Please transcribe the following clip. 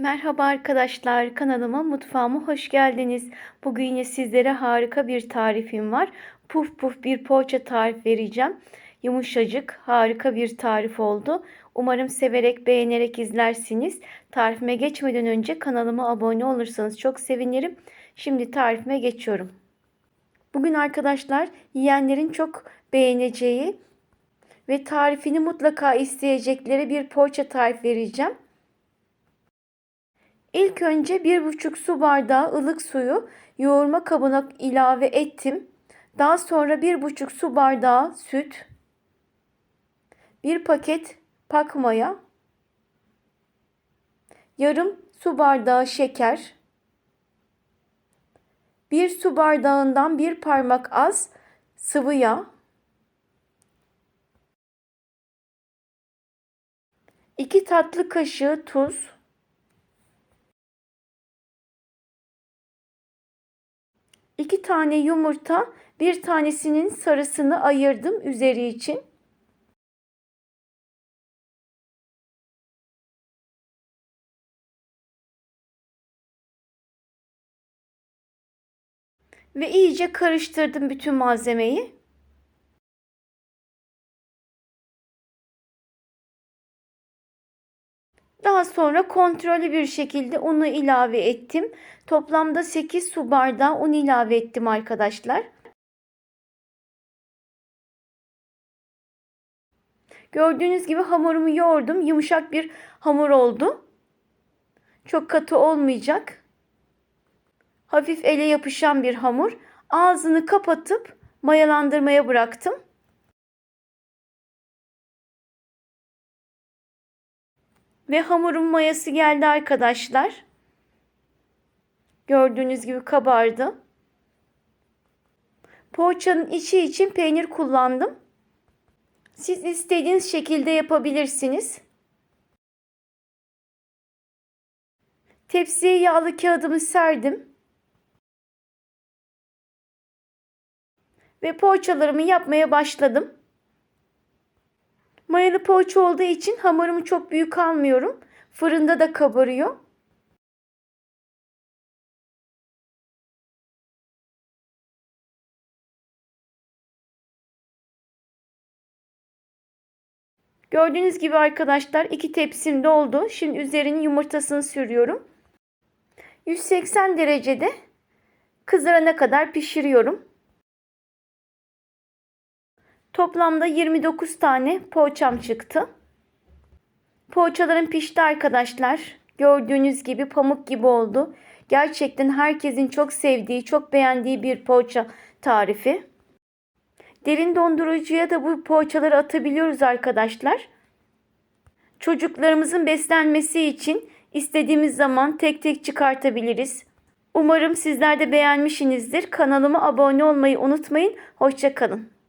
Merhaba arkadaşlar, kanalıma, mutfağıma hoş geldiniz. Bugün yine sizlere harika bir tarifim var. Puf puf bir poğaça tarif vereceğim. Yumuşacık, harika bir tarif oldu. Umarım severek, beğenerek izlersiniz. Tarifime geçmeden önce kanalıma abone olursanız çok sevinirim. Şimdi tarifime geçiyorum. Bugün arkadaşlar yiyenlerin çok beğeneceği ve tarifini mutlaka isteyecekleri bir poğaça tarif vereceğim. İlk önce bir buçuk su bardağı ılık suyu yoğurma kabına ilave ettim. Daha sonra bir buçuk su bardağı süt, bir paket pak maya, yarım su bardağı şeker, bir su bardağından bir parmak az sıvı yağ, iki tatlı kaşığı tuz, İki tane yumurta, bir tanesinin sarısını ayırdım üzeri için. Ve iyice karıştırdım bütün malzemeyi. Daha sonra kontrollü bir şekilde unu ilave ettim. Toplamda 8 su bardağı un ilave ettim arkadaşlar. Gördüğünüz gibi hamurumu yoğurdum. Yumuşak bir hamur oldu. Çok katı olmayacak. Hafif ele yapışan bir hamur. Ağzını kapatıp mayalandırmaya bıraktım. Ve hamurun mayası geldi arkadaşlar. Gördüğünüz gibi kabardı. Poğaçanın içi için peynir kullandım. Siz istediğiniz şekilde yapabilirsiniz. Tepsiye yağlı kağıdımı serdim. Ve poğaçalarımı yapmaya başladım. Mayalı poğaça olduğu için hamurumu çok büyük almıyorum. Fırında da kabarıyor. Gördüğünüz gibi arkadaşlar iki tepsim doldu. Şimdi üzerine yumurtasını sürüyorum. 180 derecede kızarana kadar pişiriyorum. Toplamda 29 tane poğaçam çıktı. Poğaçalarım pişti arkadaşlar. Gördüğünüz gibi pamuk gibi oldu. Gerçekten herkesin çok sevdiği, çok beğendiği bir poğaça tarifi. Derin dondurucuya da bu poğaçaları atabiliyoruz arkadaşlar. Çocuklarımızın beslenmesi için istediğimiz zaman tek tek çıkartabiliriz. Umarım sizler de beğenmişsinizdir. Kanalıma abone olmayı unutmayın. Hoşçakalın.